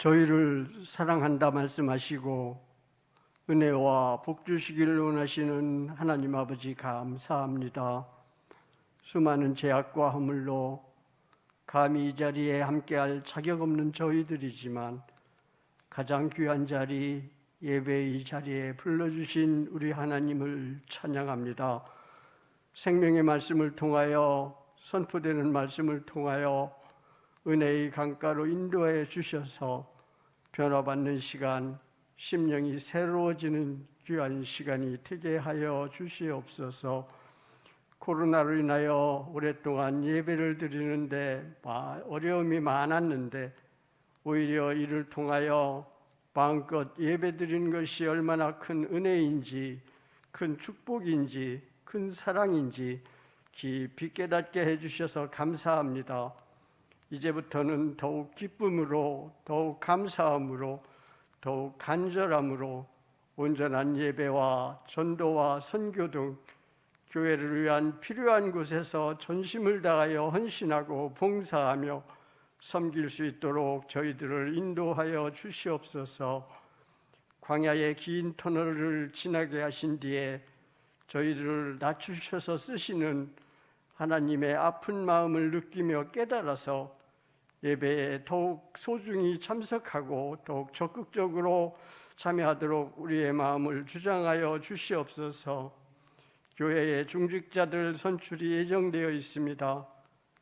저희를 사랑한다 말씀하시고 은혜와 복 주시기를 원하시는 하나님 아버지 감사합니다. 수많은 제약과 허물로 감히 이 자리에 함께할 자격 없는 저희들이지만 가장 귀한 자리 예배 이 자리에 불러주신 우리 하나님을 찬양합니다. 생명의 말씀을 통하여 선포되는 말씀을 통하여 은혜의 강가로 인도해 주셔서 변화받는 시간, 심령이 새로워지는 귀한 시간이 되게 하여 주시옵소서. 코로나로 인하여 오랫동안 예배를 드리는데 마- 어려움이 많았는데 오히려 이를 통하여 마음껏 예배 드리는 것이 얼마나 큰 은혜인지 큰 축복인지 큰 사랑인지 깊이 깨닫게 해주셔서 감사합니다. 이제부터는 더욱 기쁨으로 더욱 감사함으로 더욱 간절함으로 온전한 예배와 전도와 선교 등 교회를 위한 필요한 곳에서 전심을 다하여 헌신하고 봉사하며 섬길 수 있도록 저희들을 인도하여 주시옵소서. 광야의 긴 터널을 지나게 하신 뒤에 저희들을 낮추셔서 쓰시는 하나님의 아픈 마음을 느끼며 깨달아서 예배에 더욱 소중히 참석하고 더욱 적극적으로 참여하도록 우리의 마음을 주장하여 주시옵소서. 교회의 중직자들 선출이 예정되어 있습니다.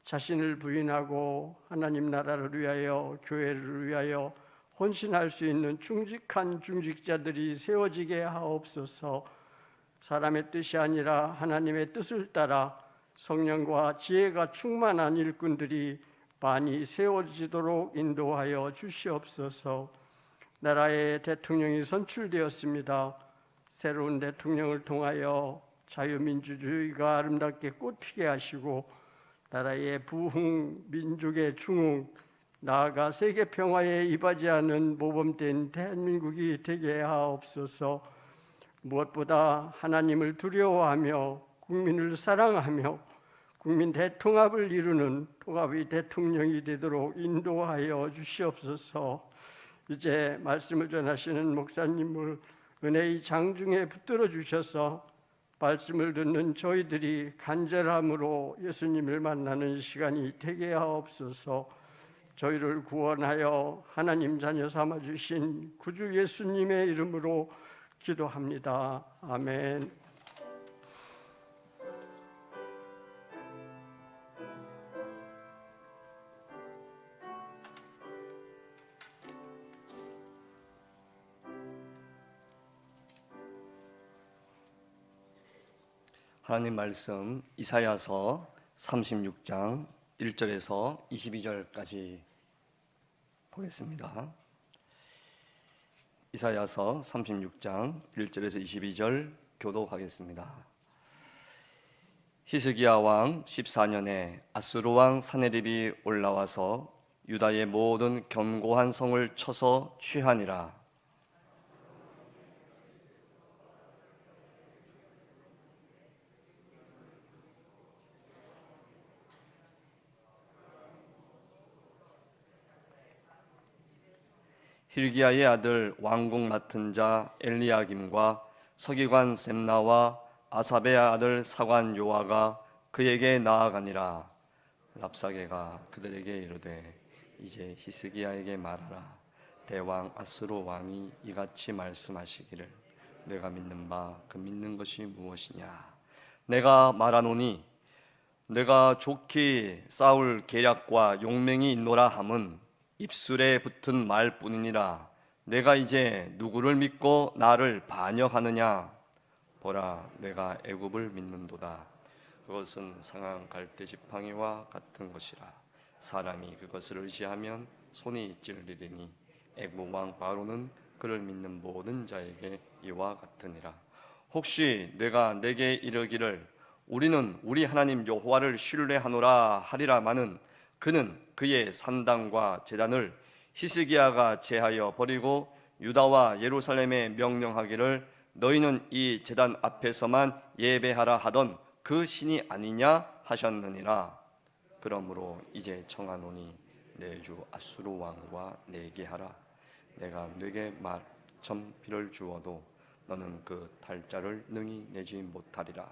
자신을 부인하고 하나님 나라를 위하여 교회를 위하여 헌신할 수 있는 중직한 중직자들이 세워지게 하옵소서. 사람의 뜻이 아니라 하나님의 뜻을 따라 성령과 지혜가 충만한 일꾼들이 많이 세워지도록 인도하여 주시옵소서. 나라의 대통령이 선출되었습니다. 새로운 대통령을 통하여 자유민주주의가 아름답게 꽃피게 하시고 나라의 부흥, 민족의 중흥, 나아가 세계 평화에 이바지하는 모범된 대한민국이 되게 하옵소서. 무엇보다 하나님을 두려워하며 국민을 사랑하며 국민 대통합을 이루는 통합의 대통령이 되도록 인도하여 주시옵소서. 이제 말씀을 전하시는 목사님을 은혜의 장중에 붙들어 주셔서 말씀을 듣는 저희들이 간절함으로 예수님을 만나는 시간이 되게 하옵소서. 저희를 구원하여 하나님 자녀 삼아 주신 구주 예수님의 이름으로 기도합니다. 아멘. 하나님 말씀 이사야서 36장 1절에서 22절까지 보겠습니다. 이사야서 36장 1절에서 22절 교독하겠습니다. 히스기야 왕 14년에 아수르 왕 사네립이 올라와서 유다의 모든 견고한 성을 쳐서 취하니라. 힐기야의 아들 왕국 맡은 자 엘리야김과 서기관 셈나와 아사베의 아들 사관 요아가 그에게 나아가니라. 랍사게가 그들에게 이르되 이제 히스기야에게 말하라. 대왕 아스로 왕이 이같이 말씀하시기를 내가 믿는 바 그 믿는 것이 무엇이냐? 내가 말하노니 내가 좋게 싸울 계략과 용맹이 있노라 함은 입술에 붙은 말뿐이니라. 내가 이제 누구를 믿고 나를 반역하느냐? 보라 내가 애굽을 믿는도다. 그것은 상한 갈대 지팡이와 같은 것이라. 사람이 그것을 의지하면 손이 찔리리니 애굽 왕 바로는 그를 믿는 모든 자에게 이와 같으니라. 혹시 내가 내게 이르기를 우리는 우리 하나님 여호와를 신뢰하노라 하리라마는 그는 그의 산당과 제단을 히스기야가 제하여 버리고 유다와 예루살렘에 명령하기를 너희는 이 제단 앞에서만 예배하라 하던 그 신이 아니냐 하셨느니라 그러므로 이제 청하노니 내 주 아수르 왕과 내게 하라 내가 네게 말천 비를 주어도 너는 그 달자를 능히 내지 못하리라.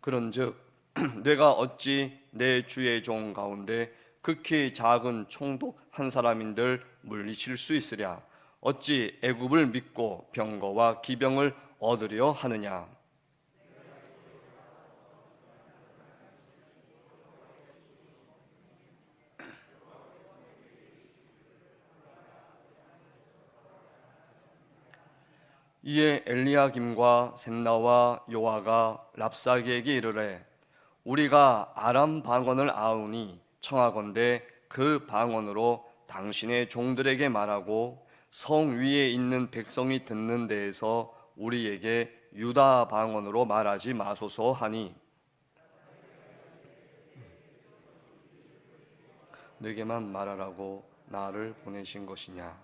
그런즉 내가 어찌 내 주의 종 가운데 극히 작은 총독 한 사람인들 물리칠 수 있으랴? 어찌 애굽을 믿고 병거와 기병을 얻으려 하느냐? 이에 엘리야김과 셈나와 요아가 랍사기에게 이르되 우리가 아람 방언을 아우니 청하건대 그 방언으로 당신의 종들에게 말하고 성 위에 있는 백성이 듣는 데에서 우리에게 유다 방언으로 말하지 마소서 하니. 너에게만 말하라고 나를 보내신 것이냐?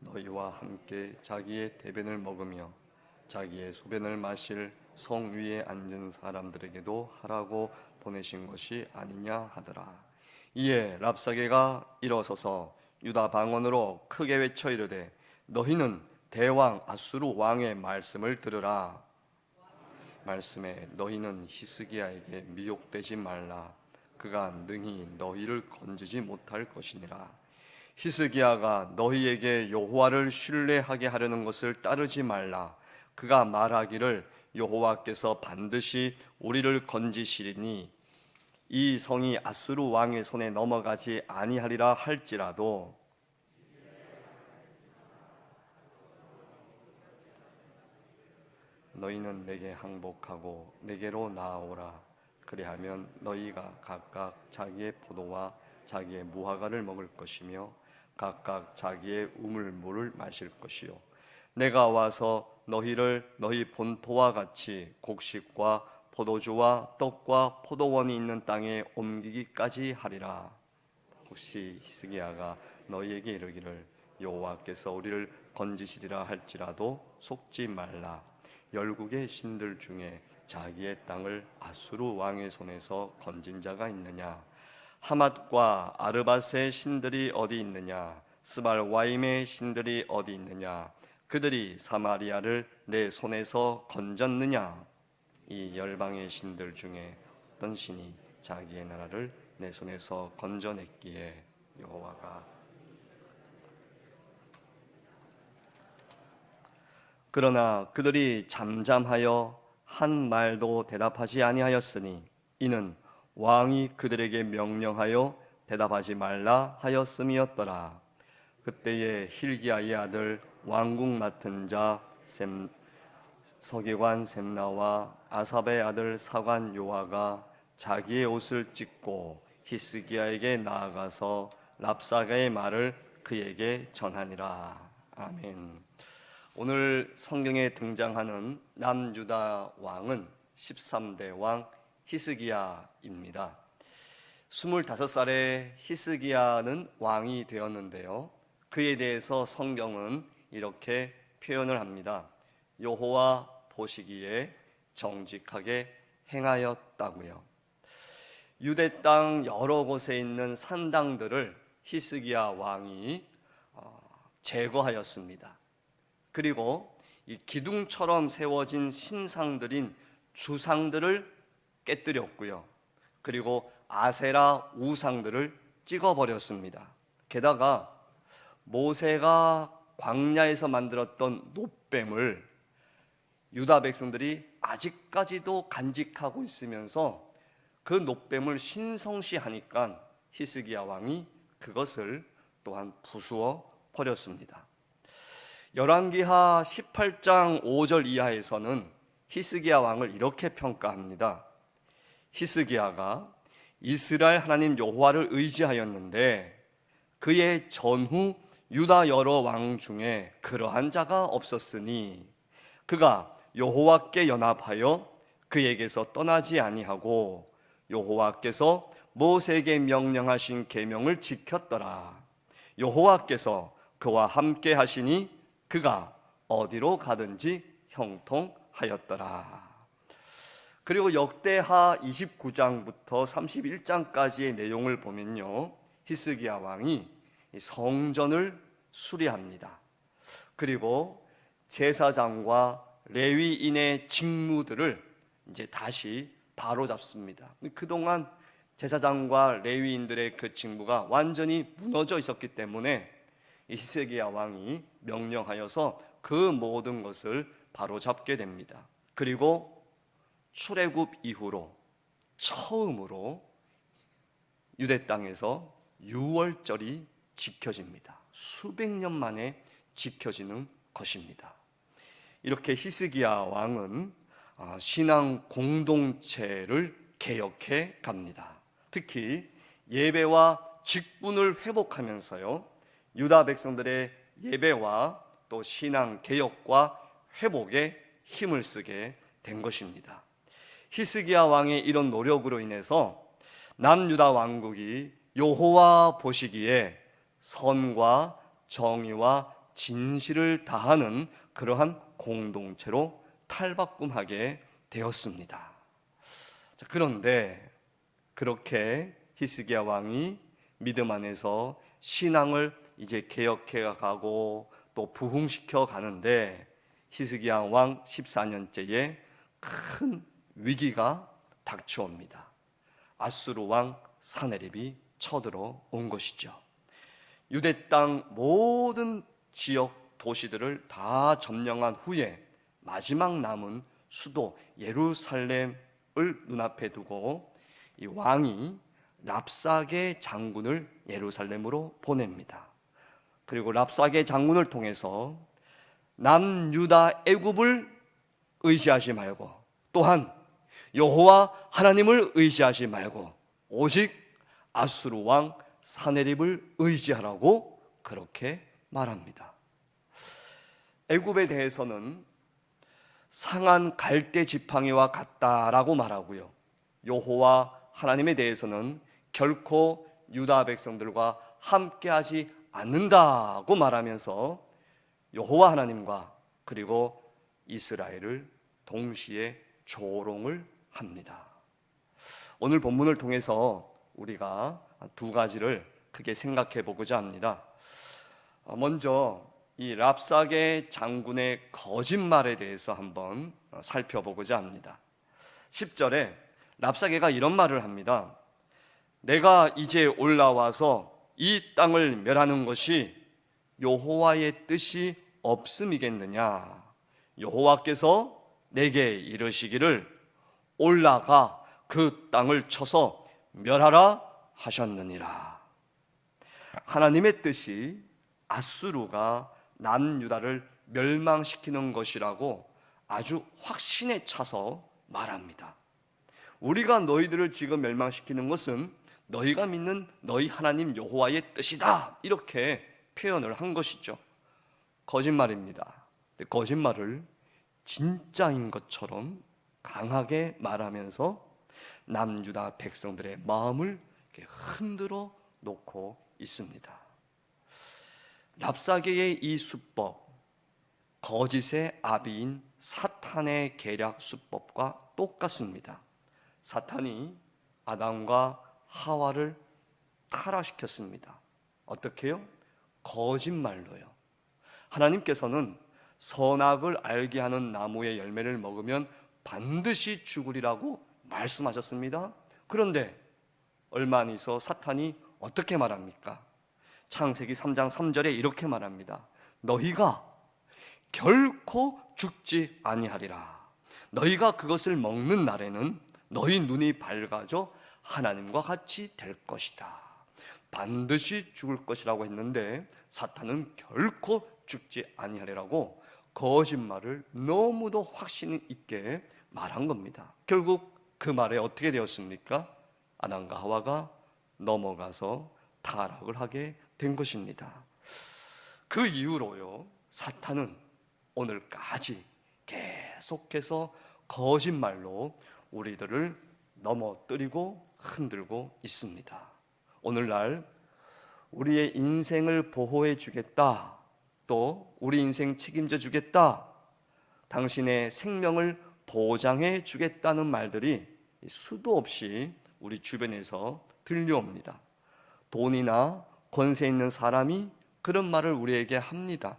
너희와 함께 자기의 대변을 먹으며 자기의 소변을 마실 성 위에 앉은 사람들에게도 하라고 보내신 것이 아니냐 하더라 이에 랍사게가 일어서서 유다 방언으로 크게 외쳐 이르되 너희는 대왕 아수르 왕의 말씀을 들으라. 말씀에 너희는 히스기야에게 미혹되지 말라. 그가 능히 너희를 건지지 못할 것이니라. 히스기야가 너희에게 여호와를 신뢰하게 하려는 것을 따르지 말라. 그가 말하기를 여호와께서 반드시 우리를 건지시리니 이 성이 아스루 왕의 손에 넘어가지 아니하리라 할지라도 너희는 내게 항복하고 내게로 나아오라. 그리하면 너희가 각각 자기의 포도와 자기의 무화과를 먹을 것이며 각각 자기의 우물물을 마실 것이요. 내가 와서 너희를 너희 본토와 같이 곡식과 포도주와 떡과 포도원이 있는 땅에 옮기기까지 하리라. 혹시 히스기야가 너희에게 이르기를 여호와께서 우리를 건지시리라 할지라도 속지 말라. 열국의 신들 중에 자기의 땅을 아수르 왕의 손에서 건진 자가 있느냐? 하맛과 아르바스의 신들이 어디 있느냐? 스발 와임의 신들이 어디 있느냐? 그들이 사마리아를 내 손에서 건졌느냐 이 열방의 신들 중에 어떤 신이 자기의 나라를 내 손에서 건져냈기에 여호와가 그러나 그들이 잠잠하여 한 말도 대답하지 아니하였으니 이는 왕이 그들에게 명령하여 대답하지 말라 하였음이었더라. 그때에 힐기야의 아들 왕궁 맡은 자 셈, 서기관 셈나와 아삽의 아들 사관 요아가 자기의 옷을 찢고 히스기야에게 나아가서 랍사가의 말을 그에게 전하니라. 아멘. 오늘 성경에 등장하는 남유다 왕은 13대 왕 히스기야입니다. 25살에 히스기야는 왕이 되었는데요. 그에 대해서 성경은 이렇게 표현을 합니다. 여호와 보시기에 정직하게 행하였다고요. 유대 땅 여러 곳에 있는 산당들을 히스기야 왕이 어, 제거하였습니다. 그리고 이 기둥처럼 세워진 신상들인 주상들을 깨뜨렸고요. 그리고 아세라 우상들을 찍어버렸습니다. 게다가 모세가 광야에서 만들었던 노뱀을 유다 백성들이 아직까지도 간직하고 있으면서 그 노뱀을 신성시하니까 히스기야 왕이 그것을 또한 부수어 버렸습니다. 열왕기하 18장 5절 이하에서는 히스기야 왕을 이렇게 평가합니다. 히스기야가 이스라엘 하나님 여호와를 의지하였는데 그의 전후 유다 여러 왕 중에 그러한 자가 없었으니 그가 여호와께 연합하여 그에게서 떠나지 아니하고 여호와께서 모세에게 명령하신 계명을 지켰더라. 여호와께서 그와 함께 하시니 그가 어디로 가든지 형통하였더라. 그리고 역대하 29장부터 31장까지의 내용을 보면요. 히스기야 왕이 성전을 수리합니다. 그리고 제사장과 레위인의 직무들을 이제 다시 바로잡습니다. 그동안 제사장과 레위인들의 그 직무가 완전히 무너져 있었기 때문에 히스기야 왕이 명령하여서 그 모든 것을 바로잡게 됩니다. 그리고 출애굽 이후로 처음으로 유대 땅에서 유월절이 지켜집니다. 수백 년 만에 지켜지는 것입니다. 이렇게 히스기야 왕은 아, 신앙 공동체를 개혁해 갑니다. 특히 예배와 직분을 회복하면서요. 유다 백성들의 예배와 또 신앙 개혁과 회복에 힘을 쓰게 된 것입니다. 히스기야 왕의 이런 노력으로 인해서 남유다 왕국이 여호와 보시기에 선과 정의와 진실을 다하는 그러한 공동체로 탈바꿈하게 되었습니다. 자, 그런데 그렇게 히스기야 왕이 믿음 안에서 신앙을 이제 개혁해 가고 또 부흥시켜 가는데 히스기야 왕 14년째에 큰 위기가 닥쳐옵니다. 아수르 왕 사네립이 쳐들어 온 것이죠. 유대 땅 모든 지역 도시들을 다 점령한 후에 마지막 남은 수도 예루살렘을 눈앞에 두고 이 왕이 랍사게 장군을 예루살렘으로 보냅니다. 그리고 랍사게 장군을 통해서 남유다 애굽을 의지하지 말고 또한 여호와 하나님을 의지하지 말고 오직 아수르 왕 사네립을 의지하라고 그렇게 말합니다. 애굽에 대해서는 상한 갈대 지팡이와 같다라고 말하고요. 여호와 하나님에 대해서는 결코 유다 백성들과 함께하지 않는다고 말하면서 여호와 하나님과 그리고 이스라엘을 동시에 조롱을 합니다. 오늘 본문을 통해서 우리가 두 가지를 크게 생각해 보고자 합니다. 먼저 이 랍사게 장군의 거짓말에 대해서 한번 살펴보고자 합니다. 10절에 랍사게가 이런 말을 합니다. 내가 이제 올라와서 이 땅을 멸하는 것이 여호와의 뜻이 없음이겠느냐? 여호와께서 내게 이르시기를 올라가 그 땅을 쳐서 멸하라 하셨느니라. 하나님의 뜻이 아수르가 남유다를 멸망시키는 것이라고 아주 확신에 차서 말합니다. 우리가 너희들을 지금 멸망시키는 것은 너희가 믿는 너희 하나님 여호와의 뜻이다. 이렇게 표현을 한 것이죠. 거짓말입니다. 거짓말을 진짜인 것처럼 강하게 말하면서 남유다 백성들의 마음을 흔들어 놓고 있습니다. 랍사계의 이 수법, 거짓의 아비인 사탄의 계략 수법과 똑같습니다. 사탄이 아담과 하와를 타락시켰습니다. 어떻게요? 거짓말로요. 하나님께서는 선악을 알게 하는 나무의 열매를 먹으면 반드시 죽으리라고 말씀하셨습니다. 그런데 얼마 안 있어 사탄이 어떻게 말합니까? 창세기 3장 3절에 이렇게 말합니다. 너희가 결코 죽지 아니하리라. 너희가 그것을 먹는 날에는 너희 눈이 밝아져 하나님과 같이 될 것이다. 반드시 죽을 것이라고 했는데 사탄은 결코 죽지 아니하리라고 거짓말을 너무도 확신 있게 말한 겁니다. 결국 그 말에 어떻게 되었습니까? 아담과 하와가 넘어가서 타락을 하게 된 것입니다. 그 이후로요, 사탄은 오늘까지 계속해서 거짓말로 우리들을 넘어뜨리고 흔들고 있습니다. 오늘날 우리의 인생을 보호해 주겠다. 또 우리 인생 책임져 주겠다. 당신의 생명을 보장해 주겠다는 말들이 수도 없이 우리 주변에서 들려옵니다. 돈이나 권세 있는 사람이 그런 말을 우리에게 합니다.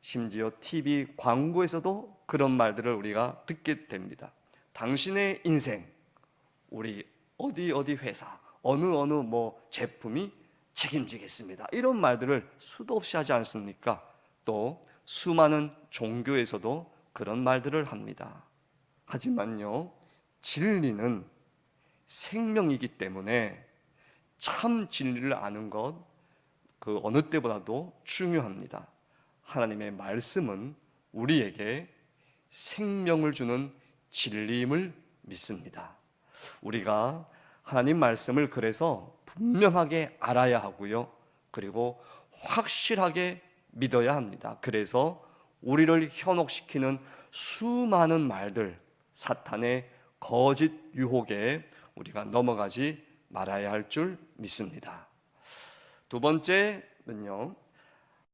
심지어 TV 광고에서도 그런 말들을 우리가 듣게 됩니다. 당신의 인생, 우리 어디 어디 회사, 어느 어느 뭐 제품이 책임지겠습니다. 이런 말들을 수도 없이 하지 않습니까? 또 수많은 종교에서도 그런 말들을 합니다. 하지만요, 진리는 생명이기 때문에 참 진리를 아는 것, 그 어느 때보다도 중요합니다. 하나님의 말씀은 우리에게 생명을 주는 진리임을 믿습니다. 우리가 하나님 말씀을 그래서 분명하게 알아야 하고요. 그리고 확실하게 믿어야 합니다. 그래서 우리를 현혹시키는 수많은 말들, 사탄의 거짓 유혹에 우리가 넘어가지 말아야 할 줄 믿습니다. 두 번째는요.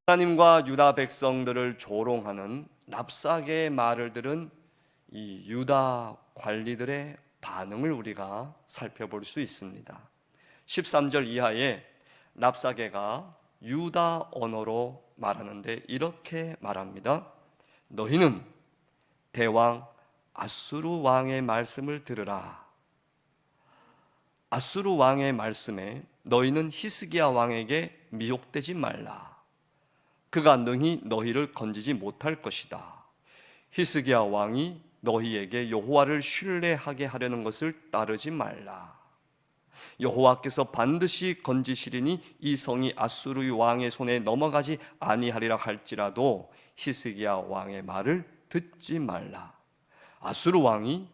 하나님과 유다 백성들을 조롱하는 랍사게의 말을 들은 이 유다 관리들의 반응을 우리가 살펴볼 수 있습니다. 13절 이하에 랍사게가 유다 언어로 말하는데 이렇게 말합니다. 너희는 대왕 아수르 왕의 말씀을 들으라. 아수르 왕의 말씀에 너희는 히스기야 왕에게 미혹되지 말라. 그가 능히 너희를 건지지 못할 것이다. 히스기야 왕이 너희에게 여호와를 신뢰하게 하려는 것을 따르지 말라. 여호와께서 반드시 건지시리니 이 성이 아수르 왕의 손에 넘어가지 아니하리라 할지라도 히스기야 왕의 말을 듣지 말라. 아수르 왕이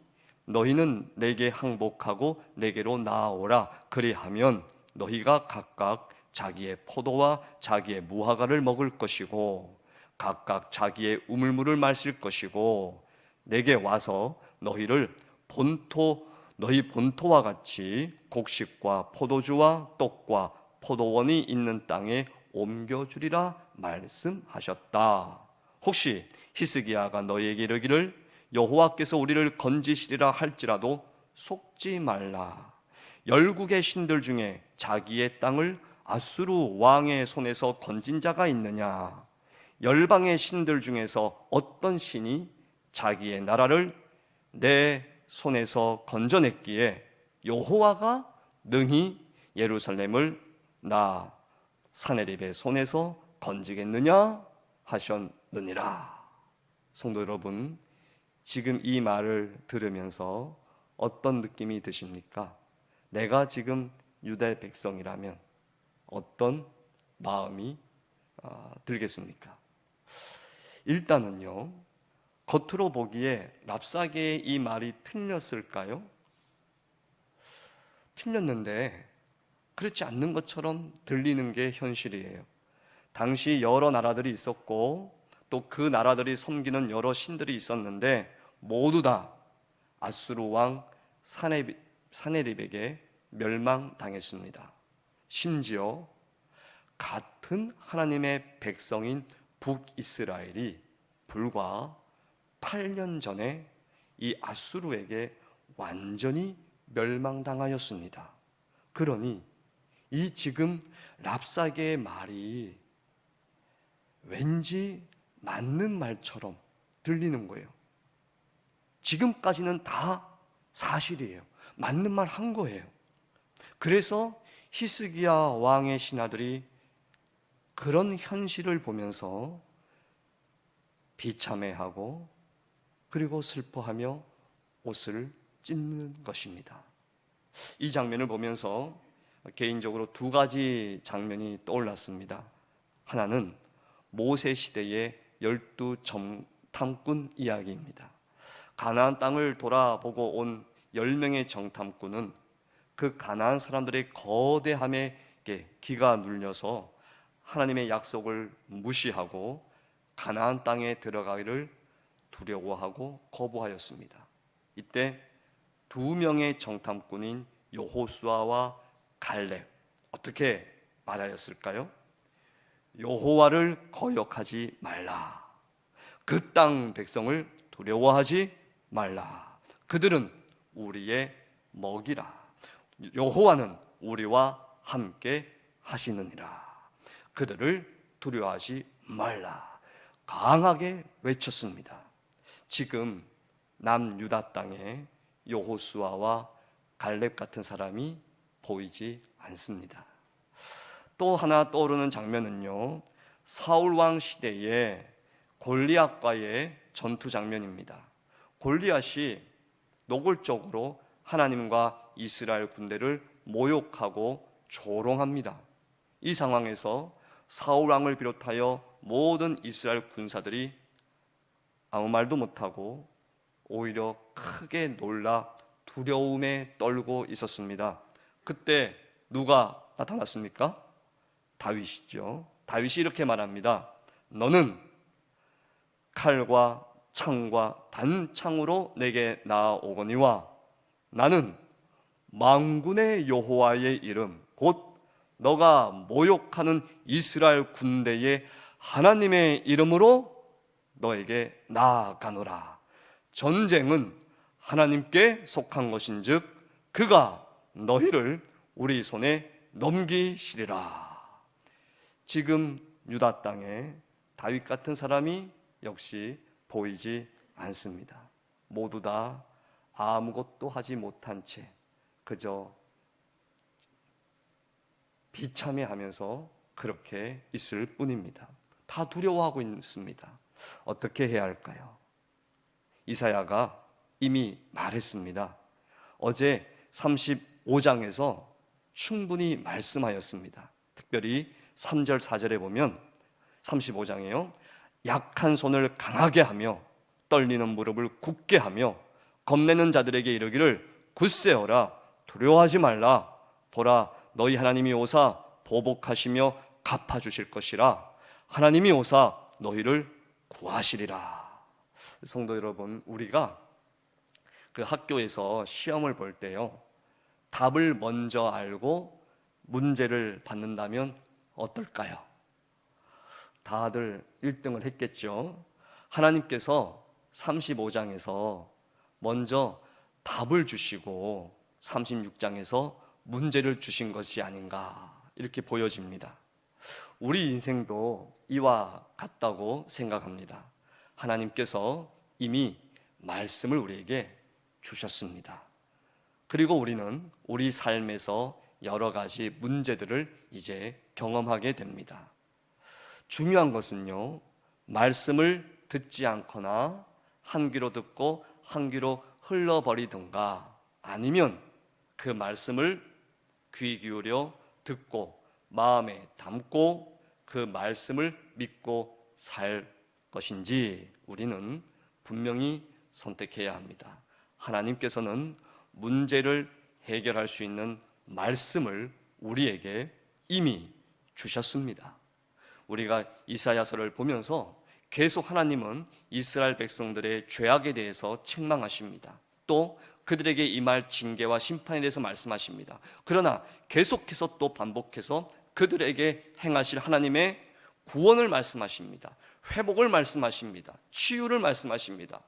너희는 내게 항복하고 내게로 나아오라 그리하면 너희가 각각 자기의 포도와 자기의 무화과를 먹을 것이고 각각 자기의 우물물을 마실 것이고 내게 와서 너희를 본토 너희 본토와 같이 곡식과 포도주와 떡과 포도원이 있는 땅에 옮겨주리라 말씀하셨다. 혹시 히스기야가 너희에게 이르기를 여호와께서 우리를 건지시리라 할지라도 속지 말라. 열국의 신들 중에 자기의 땅을 아수르 왕의 손에서 건진 자가 있느냐? 열방의 신들 중에서 어떤 신이 자기의 나라를 내 손에서 건져냈기에 여호와가 능히 예루살렘을 나 사네립의 손에서 건지겠느냐 하셨느니라. 성도 여러분, 지금 이 말을 들으면서 어떤 느낌이 드십니까? 내가 지금 유대 백성이라면 어떤 마음이 아, 들겠습니까? 일단은요, 겉으로 보기에 랍사게의 이 말이 틀렸을까요? 틀렸는데 그렇지 않는 것처럼 들리는 게 현실이에요. 당시 여러 나라들이 있었고 또 그 나라들이 섬기는 여러 신들이 있었는데 모두 다 아수르 왕 사네립, 사네립에게 멸망당했습니다. 심지어 같은 하나님의 백성인 북이스라엘이 불과 8년 전에 이 아수르에게 완전히 멸망당하였습니다. 그러니 이 지금 랍사게의 말이 왠지 맞는 말처럼 들리는 거예요. 지금까지는 다 사실이에요. 맞는 말 한 거예요. 그래서 히스기야 왕의 신하들이 그런 현실을 보면서 비참해하고 그리고 슬퍼하며 옷을 찢는 것입니다. 이 장면을 보면서 개인적으로 두 가지 장면이 떠올랐습니다. 하나는 모세 시대의 열두 정탐꾼 이야기입니다. 가나안 땅을 돌아보고 온 열 명의 정탐꾼은 그 가나안 사람들의 거대함에 기가 눌려서 하나님의 약속을 무시하고 가나안 땅에 들어가기를 두려워하고 거부하였습니다. 이때 두 명의 정탐꾼인 여호수아와 갈렙 어떻게 말하였을까요? 여호와를 거역하지 말라. 그 땅 백성을 두려워하지 말라. 그들은 우리의 먹이라. 여호와는 우리와 함께 하시느니라. 그들을 두려워하지 말라. 강하게 외쳤습니다. 지금 남유다 땅에 여호수아와 갈렙 같은 사람이 보이지 않습니다. 또 하나 떠오르는 장면은요. 사울 왕 시대의 골리앗과의 전투 장면입니다. 골리앗이 노골적으로 하나님과 이스라엘 군대를 모욕하고 조롱합니다. 이 상황에서 사울 왕을 비롯하여 모든 이스라엘 군사들이 아무 말도 못하고 오히려 크게 놀라 두려움에 떨고 있었습니다. 그때 누가 나타났습니까? 다윗이죠. 다윗이 이렇게 말합니다. 너는 칼과 창과 단창으로 내게 나오거니와 나는 망군의 여호와의 이름 곧 너가 모욕하는 이스라엘 군대의 하나님의 이름으로 너에게 나아가노라. 전쟁은 하나님께 속한 것인즉 그가 너희를 우리 손에 넘기시리라. 지금 유다 땅에 다윗 같은 사람이 역시 보이지 않습니다. 모두 다 아무것도 하지 못한 채 그저 비참해하면서 그렇게 있을 뿐입니다. 다 두려워하고 있습니다. 어떻게 해야 할까요? 이사야가 이미 말했습니다. 어제 35장에서 충분히 말씀하였습니다. 특별히 3절 4절에 보면 35장에요. 약한 손을 강하게 하며 떨리는 무릎을 굳게 하며 겁내는 자들에게 이르기를 굳세어라 두려워하지 말라 보라 너희 하나님이 오사 보복하시며 갚아 주실 것이라 하나님이 오사 너희를 구하시리라. 성도 여러분, 우리가 그 학교에서 시험을 볼 때요. 답을 먼저 알고 문제를 받는다면 어떨까요? 다들 1등을 했겠죠. 하나님께서 35장에서 먼저 답을 주시고 36장에서 문제를 주신 것이 아닌가 이렇게 보여집니다. 우리 인생도 이와 같다고 생각합니다. 하나님께서 이미 말씀을 우리에게 주셨습니다. 그리고 우리는 우리 삶에서 여러 가지 문제들을 이제 경험하게 됩니다. 중요한 것은요, 말씀을 듣지 않거나 한 귀로 듣고 한 귀로 흘러버리든가 아니면 그 말씀을 귀 기울여 듣고 마음에 담고 그 말씀을 믿고 살 것인지 우리는 분명히 선택해야 합니다. 하나님께서는 문제를 해결할 수 있는 말씀을 우리에게 이미 주셨습니다. 우리가 이사야서를 보면서 계속 하나님은 이스라엘 백성들의 죄악에 대해서 책망하십니다. 또 그들에게 임할 징계와 심판에 대해서 말씀하십니다. 그러나 계속해서 또 반복해서 그들에게 행하실 하나님의 구원을 말씀하십니다. 회복을 말씀하십니다. 치유를 말씀하십니다.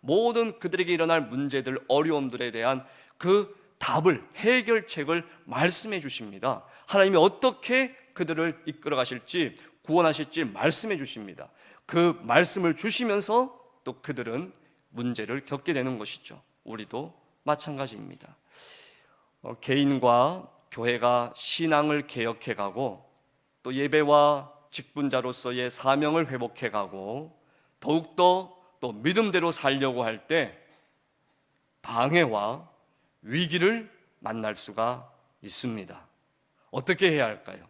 모든 그들에게 일어날 문제들, 어려움들에 대한 그 답을, 해결책을 말씀해 주십니다. 하나님이 어떻게 그들을 이끌어 가실지, 구원하실지 말씀해 주십니다. 그 말씀을 주시면서 또 그들은 문제를 겪게 되는 것이죠. 우리도 마찬가지입니다. 어, 개인과 교회가 신앙을 개혁해 가고 또 예배와 직분자로서의 사명을 회복해 가고 더욱더 또 믿음대로 살려고 할 때 방해와 위기를 만날 수가 있습니다. 어떻게 해야 할까요?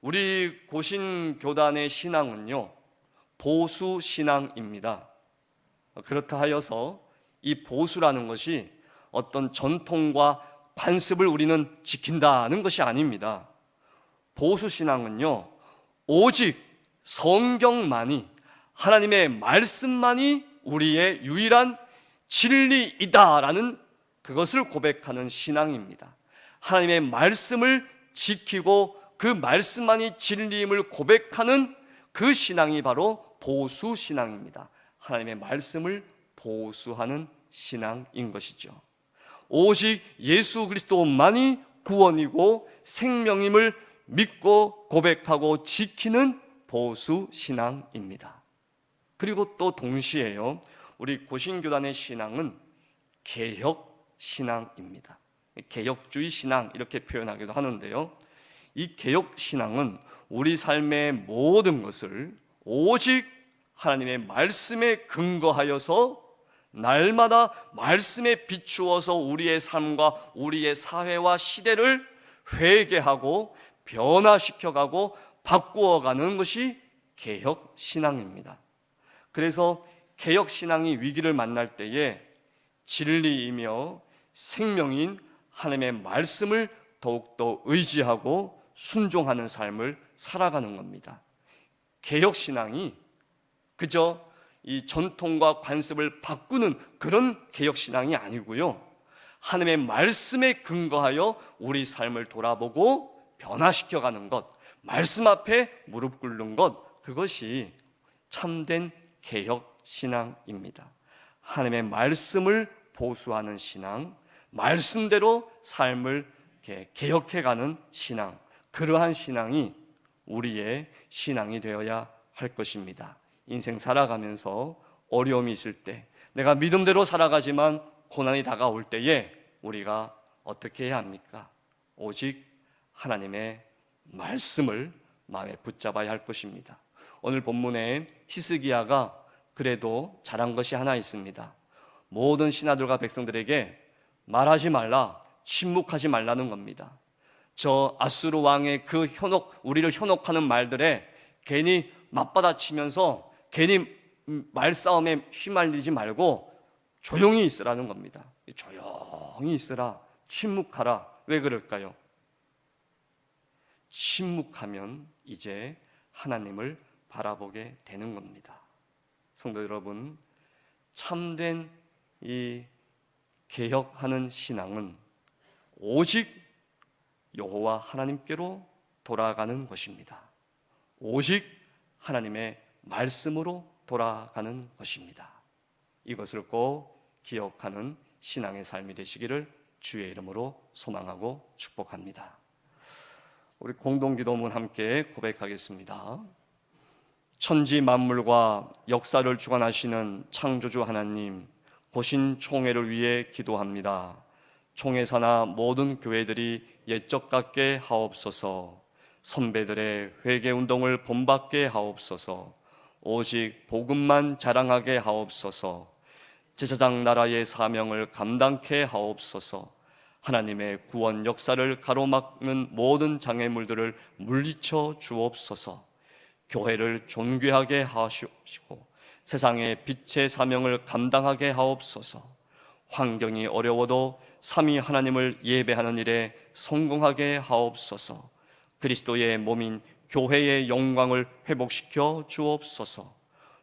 우리 고신 교단의 신앙은요, 보수 신앙입니다. 그렇다 하여서 이 보수라는 것이 어떤 전통과 관습을 우리는 지킨다는 것이 아닙니다. 보수 신앙은요, 오직 성경만이 하나님의 말씀만이 우리의 유일한 진리이다라는 그것을 고백하는 신앙입니다. 하나님의 말씀을 지키고 그 말씀만이 진리임을 고백하는 그 신앙이 바로 보수 신앙입니다. 하나님의 말씀을 보수하는 신앙인 것이죠. 오직 예수 그리스도만이 구원이고 생명임을 믿고 고백하고 지키는 보수 신앙입니다. 그리고 또 동시에요. 우리 고신교단의 신앙은 개혁 신앙입니다. 개혁주의 신앙 이렇게 표현하기도 하는데요. 이 개혁 신앙은 우리 삶의 모든 것을 오직 하나님의 말씀에 근거하여서 날마다 말씀에 비추어서 우리의 삶과 우리의 사회와 시대를 회개하고 변화시켜가고 바꾸어가는 것이 개혁 신앙입니다. 그래서 개혁 신앙이 위기를 만날 때에 진리이며 생명인 하나님의 말씀을 더욱더 의지하고 순종하는 삶을 살아가는 겁니다. 개혁 신앙이 그저 이 전통과 관습을 바꾸는 그런 개혁 신앙이 아니고요. 하나님의 말씀에 근거하여 우리 삶을 돌아보고 변화시켜 가는 것, 말씀 앞에 무릎 꿇는 것, 그것이 참된 개혁 신앙입니다. 하나님의 말씀을 보수하는 신앙, 말씀대로 삶을 개혁해가는 신앙, 그러한 신앙이 우리의 신앙이 되어야 할 것입니다. 인생 살아가면서 어려움이 있을 때, 내가 믿음대로 살아가지만 고난이 다가올 때에 우리가 어떻게 해야 합니까? 오직 하나님의 말씀을 마음에 붙잡아야 할 것입니다. 오늘 본문에 히스기야가 그래도 잘한 것이 하나 있습니다. 모든 신하들과 백성들에게 말하지 말라, 침묵하지 말라는 겁니다. 저 아수르 왕의 그 현혹, 우리를 현혹하는 말들에 괜히 맞받아치면서 괜히 말싸움에 휘말리지 말고 조용히 있으라는 겁니다. 조용히 있으라, 침묵하라. 왜 그럴까요? 침묵하면 이제 하나님을 바라보게 되는 겁니다. 성도 여러분, 참된 이 개혁하는 신앙은 오직 여호와 하나님께로 돌아가는 것입니다. 오직 하나님의 말씀으로 돌아가는 것입니다. 이것을 꼭 기억하는 신앙의 삶이 되시기를 주의 이름으로 소망하고 축복합니다. 우리 공동기도문 함께 고백하겠습니다. 천지 만물과 역사를 주관하시는 창조주 하나님, 고신 총회를 위해 기도합니다. 총회사나 모든 교회들이 옛적 같게 하옵소서. 선배들의 회개 운동을 본받게 하옵소서. 오직 복음만 자랑하게 하옵소서. 제사장 나라의 사명을 감당케 하옵소서. 하나님의 구원 역사를 가로막는 모든 장애물들을 물리쳐 주옵소서. 교회를 존귀하게 하시옵시고 세상의 빛의 사명을 감당하게 하옵소서. 환경이 어려워도 삼위 하나님을 예배하는 일에 성공하게 하옵소서. 그리스도의 몸인 교회의 영광을 회복시켜 주옵소서.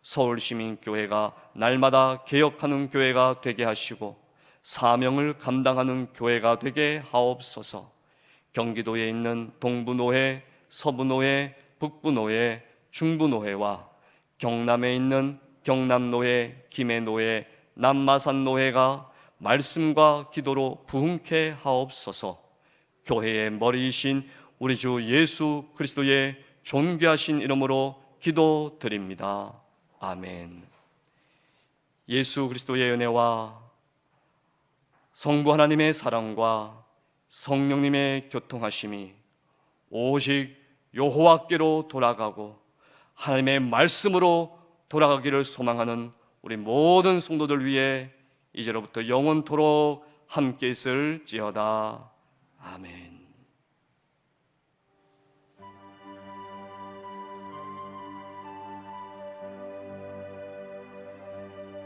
서울시민교회가 날마다 개혁하는 교회가 되게 하시고 사명을 감당하는 교회가 되게 하옵소서. 경기도에 있는 동부노회, 서부노회, 북부노회, 중부노회와 경남에 있는 경남노회, 김해노회, 남마산노회가 말씀과 기도로 부흥케 하옵소서. 교회의 머리이신 우리 주 예수 그리스도의 존귀하신 이름으로 기도드립니다. 아멘. 예수 그리스도의 은혜와 성부 하나님의 사랑과 성령님의 교통하심이 오직 여호와께로 돌아가고 하나님의 말씀으로 돌아가기를 소망하는 우리 모든 성도들 위해 이제로부터 영원토록 함께 있을지어다. 아멘.